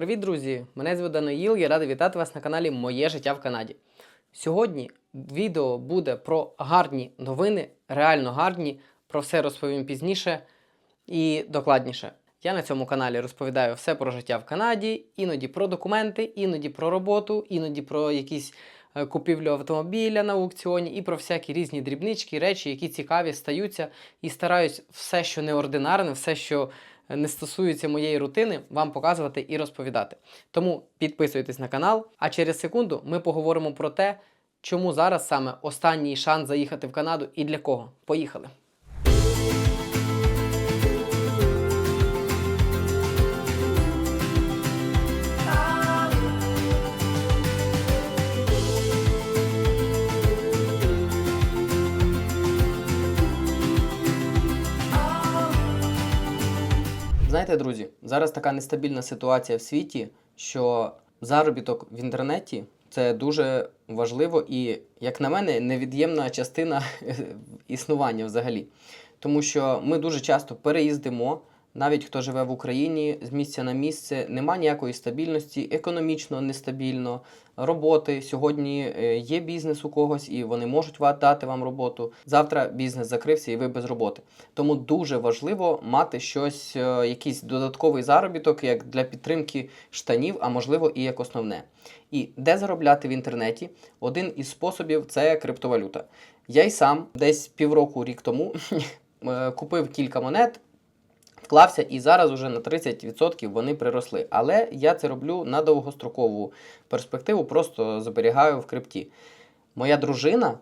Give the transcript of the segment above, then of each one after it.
Привіт, друзі! Мене звуть Даниїл, я радий вітати вас на каналі Моє життя в Канаді. Сьогодні відео буде про гарні новини, реально гарні. Про все розповім пізніше і докладніше. Я на цьому каналі розповідаю все про життя в Канаді, іноді про документи, іноді про роботу, іноді про якісь е, купівлю автомобіля на аукціоні і про всякі різні дрібнички, речі, які цікаві стаються. І стараюсь все, що неординарне, все, що не стосується моєї рутини, вам показувати і розповідати. Тому підписуйтесь на канал, а через секунду ми поговоримо про те, чому зараз саме останній шанс заїхати в Канаду і для кого. Поїхали! Знаєте, друзі, зараз така нестабільна ситуація в світі, що заробіток в інтернеті це дуже важливо і, як на мене, невід'ємна частина існування взагалі. Тому що ми дуже часто переїздимо, навіть хто живе в Україні з місця на місце, нема ніякої стабільності, економічно нестабільно, роботи. Сьогодні е, є бізнес у когось, і вони можуть дати вам роботу. Завтра бізнес закрився і ви без роботи. Тому дуже важливо мати щось, е, якийсь додатковий заробіток, як для підтримки штанів, а можливо і як основне. І де заробляти в інтернеті? Один із способів це криптовалюта. Я й сам десь півроку рік тому е, купив кілька монет. Вклався і зараз уже на 30% вони приросли. Але я це роблю на довгострокову перспективу, просто зберігаю в крипті. Моя дружина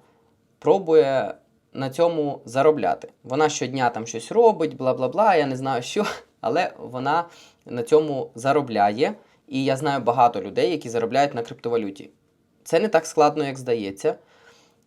пробує на цьому заробляти. Вона щодня там щось робить, бла бла бла, я не знаю що, але вона на цьому заробляє. І я знаю багато людей, які заробляють на криптовалюті. Це не так складно, як здається.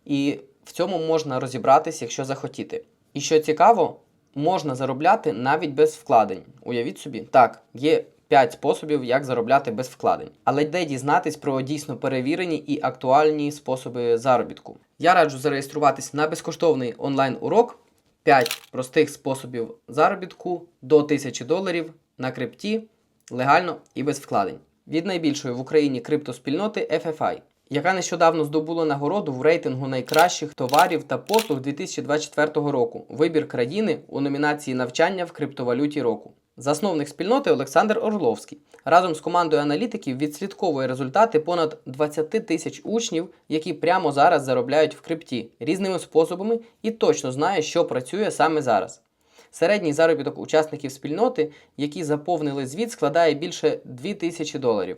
І в цьому можна розібратися, якщо захотіти. І що цікаво, можна заробляти навіть без вкладень. Уявіть собі, так, є 5 способів, як заробляти без вкладень. Але де дізнатись про дійсно перевірені і актуальні способи заробітку. Я раджу зареєструватись на безкоштовний онлайн-урок 5 простих способів заробітку до 1000 доларів на крипті легально і без вкладень. Від найбільшої в Україні криптоспільноти FFI, яка нещодавно здобула нагороду в рейтингу найкращих товарів та послуг 2024 року. Вибір країни у номінації навчання в криптовалюті року. Засновник спільноти Олександр Орловський разом з командою аналітиків відслідковує результати понад 20 тисяч учнів, які прямо зараз заробляють в крипті різними способами і точно знає, що працює саме зараз. Середній заробіток учасників спільноти, які заповнили звіт, складає більше 2000 доларів,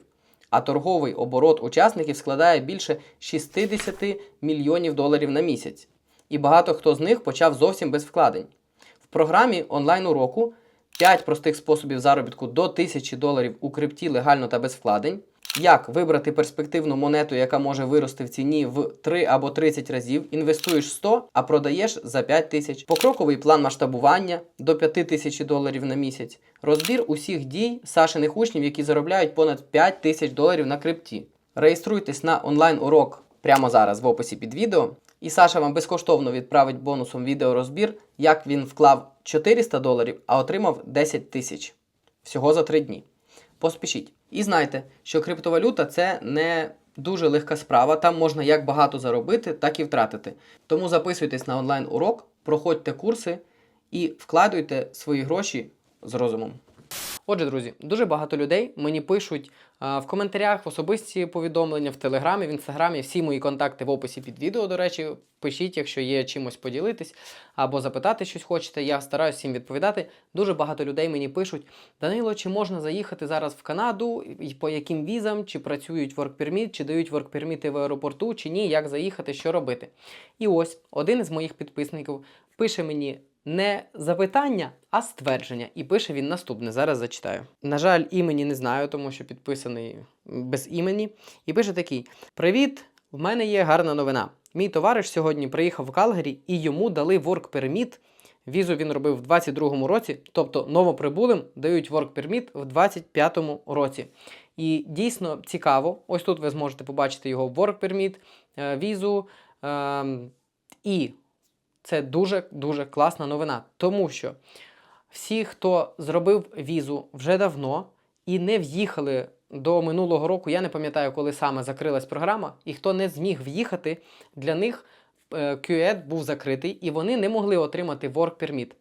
а торговий оборот учасників складає більше 60 мільйонів доларів на місяць. І багато хто з них почав зовсім без вкладень. В програмі онлайн-уроку 5 простих способів заробітку до 1000 доларів у крипті легально та без вкладень. Як вибрати перспективну монету, яка може вирости в ціні в 3 або 30 разів, інвестуєш 100, а продаєш за 5 тисяч. Покроковий план масштабування до 5 тисяч доларів на місяць. Розбір усіх дій Сашиних учнів, які заробляють понад 5 тисяч доларів на крипті. Реєструйтесь на онлайн-урок прямо зараз в описі під відео. І Саша вам безкоштовно відправить бонусом відеорозбір, як він вклав 400 доларів, а отримав 10 тисяч. Всього за 3 дні. Поспішіть. І знайте, що криптовалюта це не дуже легка справа. Там можна як багато заробити, так і втратити. Тому записуйтесь на онлайн-урок, проходьте курси і вкладуйте свої гроші з розумом. Отже, друзі, дуже багато людей мені пишуть в коментарях, в особисті повідомлення, в телеграмі, в інстаграмі. Всі мої контакти в описі під відео. До речі, пишіть, якщо є чимось поділитись або запитати щось хочете. Я стараюся всім відповідати. Дуже багато людей мені пишуть: Данило, чи можна заїхати зараз в Канаду, і по яким візам, чи працюють work permit, чи дають work permit в аеропорту, чи ні, як заїхати, що робити. І ось один із моїх підписників пише мені не запитання, а ствердження. І пише він наступне. Зараз зачитаю. На жаль, імені не знаю, тому що підписаний без імені. І пише такий: Привіт! В мене є гарна новина. Мій товариш сьогодні приїхав в Калгарі і йому дали work permit. Візу він робив в 22-му році, тобто новоприбулим дають work permit в 25-му році. І дійсно цікаво. Ось тут ви зможете побачити його work permit, е, візу. ем, І це дуже-дуже класна новина, тому що всі, хто зробив візу вже давно і не в'їхали до минулого року, я не пам'ятаю, коли саме закрилась програма, і хто не зміг в'їхати, для них е, QED був закритий, і вони не могли отримати Work Permit,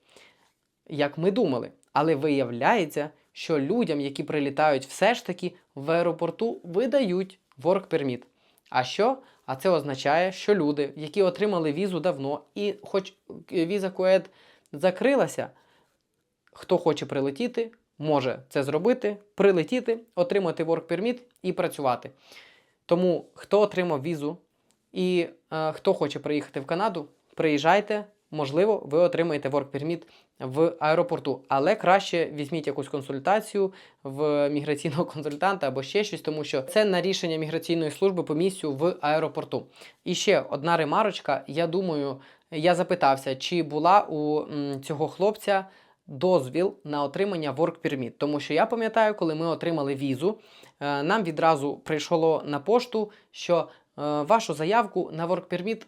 як ми думали. Але виявляється, що людям, які прилітають все ж таки в аеропорту, видають Work Permit. А що? А це означає, що люди, які отримали візу давно, і хоч е, віза QED закрилася, хто хоче прилетіти, може це зробити, прилетіти, отримати Work Permit і працювати. Тому хто отримав візу і е, хто хоче приїхати в Канаду, приїжджайте. Можливо, ви отримаєте Work Permit в аеропорту, але краще візьміть якусь консультацію в міграційного консультанта або ще щось, тому що це на рішення міграційної служби по місцю в аеропорту. І ще одна ремарочка. Я думаю, я запитався, чи була у цього хлопця дозвіл на отримання Work Permit. Тому що я пам'ятаю, коли ми отримали візу, е, нам відразу прийшло на пошту, що е, вашу заявку на Work Permit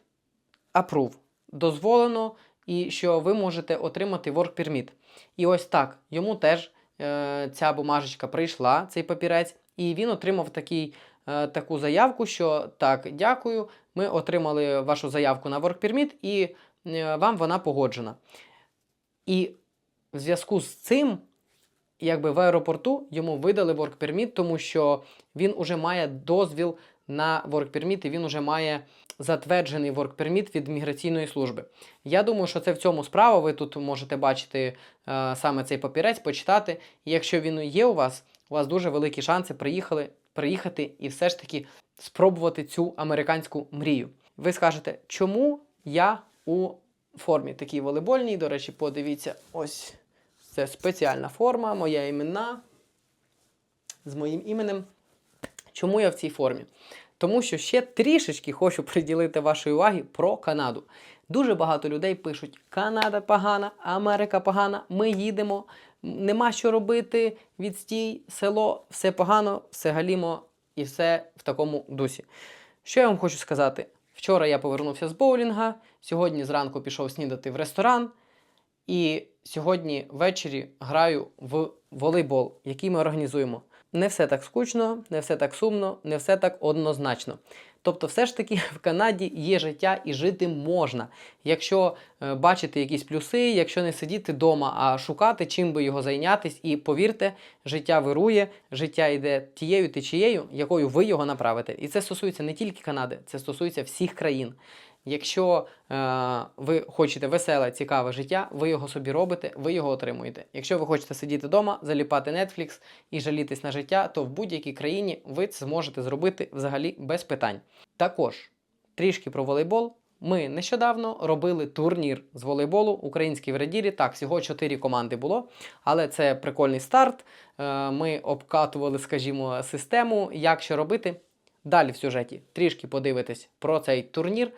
approve, дозволено, і що ви можете отримати Work Permit. І ось так, йому теж е, ця бумажечка прийшла, цей папірець, і він отримав такий, е, таку заявку, що так, дякую, ми отримали вашу заявку на Work Permit, і е, вам вона погоджена. І в зв'язку з цим, якби в аеропорту йому видали Work Permit, тому що він уже має дозвіл на Work Permit, і він уже має затверджений Work Permit від міграційної служби. Я думаю, що це в цьому справа. Ви тут можете бачити е, саме цей папірець, почитати. І якщо він є у вас, у вас дуже великі шанси приїхали, приїхати і все ж таки спробувати цю американську мрію. Ви скажете, чому я у формі такій волейбольній? До речі, подивіться, ось це спеціальна форма, моя імена з моїм іменем. Чому я в цій формі? Тому що ще трішечки хочу приділити вашої уваги про Канаду. Дуже багато людей пишуть: Канада погана, Америка погана, ми їдемо, нема що робити, відстій, село, все погано, все галімо і все в такому дусі. Що я вам хочу сказати? Вчора я повернувся з боулінга, сьогодні зранку пішов снідати в ресторан, і сьогодні ввечері граю в волейбол, який ми організуємо. Не все так скучно, не все так сумно, не все так однозначно. Тобто, все ж таки в Канаді є життя і жити можна. Якщо е, бачити якісь плюси, якщо не сидіти вдома, а шукати, чим би його зайнятись, і повірте, життя вирує, життя йде тією течією, якою ви його направите. І це стосується не тільки Канади, це стосується всіх країн. Якщо е, ви хочете веселе, цікаве життя, ви його собі робите, ви його отримуєте. Якщо ви хочете сидіти вдома, заліпати Netflix і жалітись на життя, то в будь-якій країні ви це зможете зробити взагалі без питань. Також трішки про волейбол. Ми нещодавно робили турнір з волейболу український в Редірі. Так, всього 4 команди було, але це прикольний старт. Е, Ми обкатували, скажімо, систему, як що робити. Далі в сюжеті трішки подивитись про цей турнір.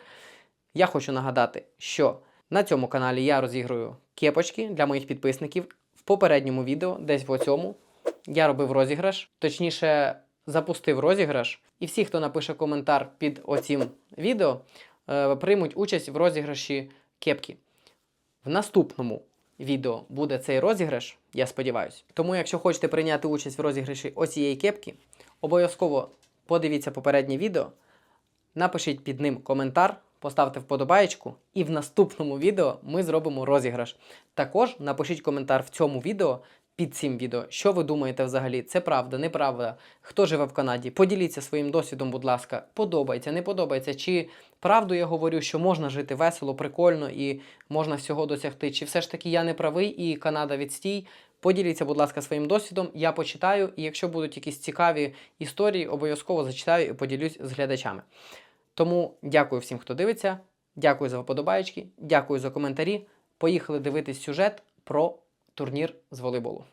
Я хочу нагадати, що на цьому каналі я розіграю кепочки для моїх підписників. В попередньому відео, десь в цьому, я робив розіграш, точніше, запустив розіграш. І всі, хто напише коментар під оцім відео, е, приймуть участь в розіграші кепки. В наступному відео буде цей розіграш, я сподіваюся. Тому, якщо хочете прийняти участь в розіграші оцієї кепки, обов'язково подивіться попереднє відео, напишіть під ним коментар, поставте вподобаєчку, і в наступному відео ми зробимо розіграш. Також напишіть коментар в цьому відео під цим відео, що ви думаєте взагалі, це правда, неправда, хто живе в Канаді. Поділіться своїм досвідом, будь ласка, подобається, не подобається, чи правду я говорю, що можна жити весело, прикольно і можна всього досягти, чи все ж таки я не правий і Канада відстій. Поділіться, будь ласка, своїм досвідом. Я почитаю, і якщо будуть якісь цікаві історії, обов'язково зачитаю і поділюсь з глядачами. Тому дякую всім, хто дивиться. Дякую за вподобаєчки, дякую за коментарі. Поїхали дивитись сюжет про турнір з волейболу.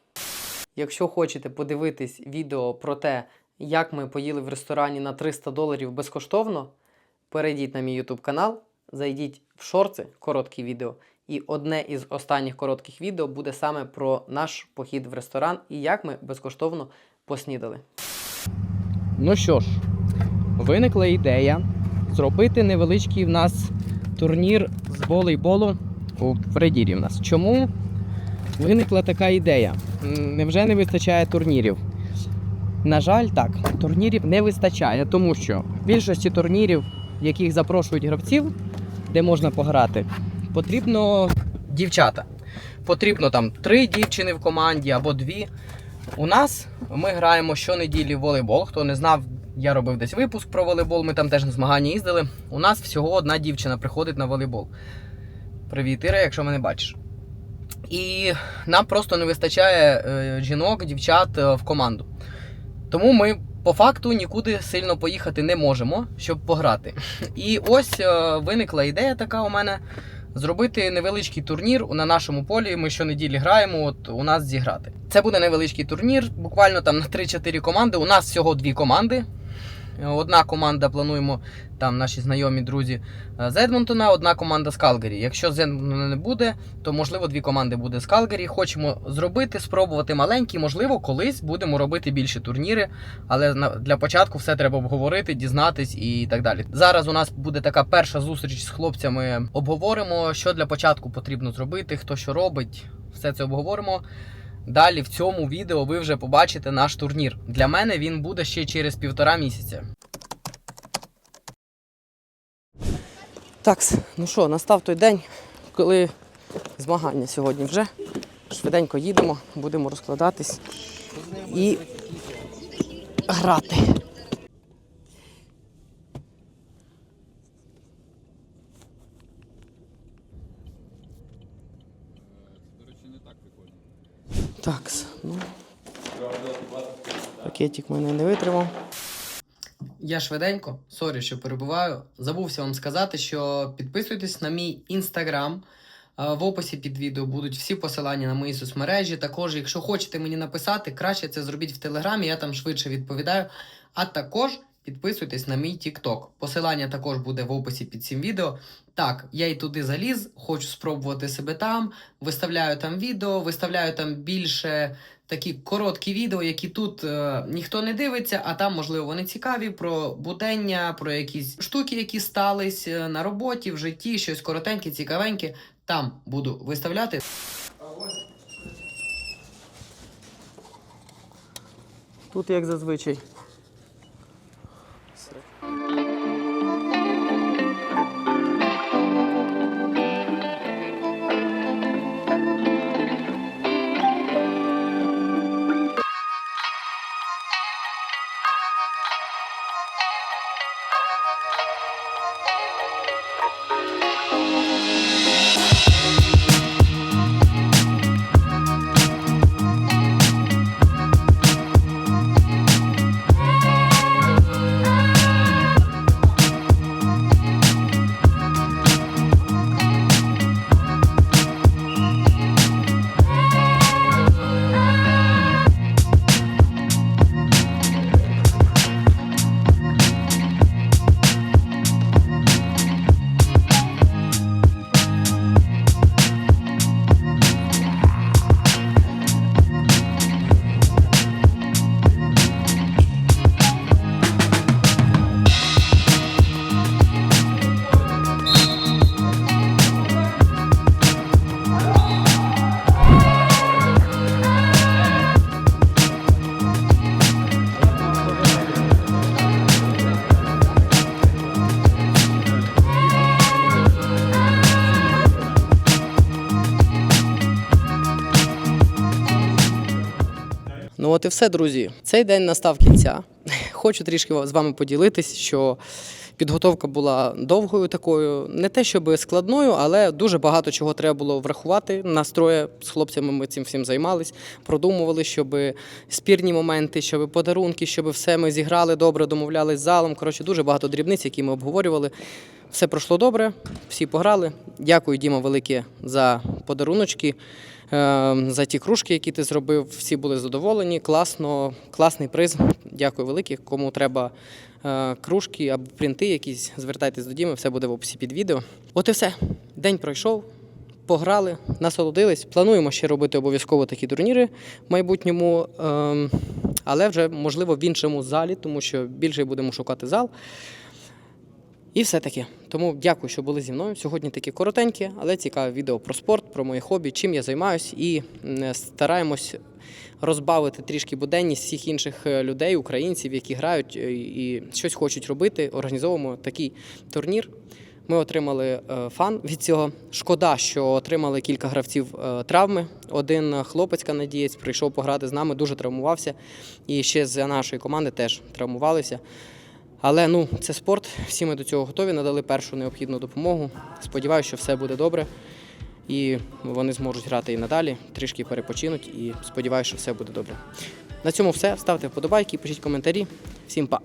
Якщо хочете подивитись відео про те, як ми поїли в ресторані на 300 доларів безкоштовно, перейдіть на мій YouTube канал, зайдіть в шорти, короткі відео, і одне із останніх коротких відео буде саме про наш похід в ресторан і як ми безкоштовно поснідали. Ну що ж, виникла ідея зробити невеличкий в нас турнір з волейболу у Фредірі в нас. Чому виникла така ідея? Невже не вистачає турнірів? На жаль, так, турнірів не вистачає, тому що в більшості турнірів, в яких запрошують гравців, де можна пограти, потрібно дівчата. Потрібно там три дівчини в команді або дві. У нас ми граємо щонеділі в волейбол. Хто не знав, я робив десь випуск про волейбол, ми там теж на змагання їздили. У нас всього одна дівчина приходить на волейбол. Привіт, Іра, якщо мене бачиш. І нам просто не вистачає е, жінок, дівчат е, в команду. Тому ми по факту нікуди сильно поїхати не можемо, щоб пограти. І ось е, виникла ідея така у мене зробити невеличкий турнір на нашому полі. Ми щонеділі граємо, от у нас зіграти. Це буде невеличкий турнір, буквально там на 3-4 команди. У нас всього дві команди. Одна команда плануємо, там наші знайомі друзі е, з Едмонтона, одна команда з Калгарі. Якщо з Едмонтона не буде, то можливо дві команди буде з Калгарі. Хочемо зробити, спробувати маленькі. Можливо, колись будемо робити більше турніри, але для початку все треба обговорити, дізнатись і так далі. Зараз у нас буде така перша зустріч з хлопцями. Обговоримо, що для початку потрібно зробити, хто що робить. Все це обговоримо. Далі в цьому відео ви вже побачите наш турнір. Для мене він буде ще через півтора місяця. Так, ну що, настав той день, коли змагання сьогодні вже. Швиденько їдемо, будемо розкладатись і грати. Так, ну. Пакетик мене не витримав. Я швиденько, сорі, що перебуваю. Забувся вам сказати, що підписуйтесь на мій інстаграм. Е, В описі під відео будуть всі посилання на мої соцмережі. Також, якщо хочете мені написати, краще це зробіть в телеграмі, я там швидше відповідаю. А також підписуйтесь на мій TikTok. Посилання також буде в описі під цим відео. Так, я і туди заліз, хочу спробувати себе там. Виставляю там відео, виставляю там більше такі короткі відео, які тут е, ніхто не дивиться, а там, можливо, вони цікаві про будення, про якісь штуки, які стались е, на роботі, в житті, щось коротеньке, цікавеньке. Там буду виставляти. Тут як зазвичай. Ну от і все, друзі. Цей день настав кінця. Хочу трішки з вами поділитись, що підготовка була довгою такою, не те щоб складною, але дуже багато чого треба було врахувати. Настроє з хлопцями ми цим всім займались, продумували, щоб спірні моменти, щоб подарунки, щоб все ми зіграли добре, домовлялись з залом. Коротше, дуже багато дрібниць, які ми обговорювали. Все пройшло добре, всі пограли. Дякую, Діма, велике за подаруночки, е, за ті кружки, які ти зробив. Всі були задоволені. Класно, класний приз. Дякую велике. Кому треба е, кружки або принти якісь, звертайтесь до Діми, все буде в описі під відео. От і все. День пройшов. Пограли, насолодились. Плануємо ще робити обов'язково такі турніри в майбутньому, ем, але вже можливо в іншому залі, тому що більше будемо шукати зал. І все таки. Тому дякую, що були зі мною. Сьогодні таке коротеньке, але цікаве відео про спорт, про моє хобі, чим я займаюсь, і м, стараємось розбавити трішки буденність всіх інших е, людей, українців, які грають е, і щось хочуть робити. Організовуємо такий турнір. Ми отримали е, фан від цього. Шкода, що отримали кілька гравців е, травми. Один е, хлопець канадієць прийшов пограти з нами, дуже травмувався. І ще з нашої команди теж травмувалися. Але ну, це спорт, всі ми до цього готові, надали першу необхідну допомогу. Сподіваюся, що все буде добре. І вони зможуть грати і надалі, трішки перепочинуть, і сподіваюся, що все буде добре. На цьому все. Ставте вподобайки, пишіть коментарі. Всім па!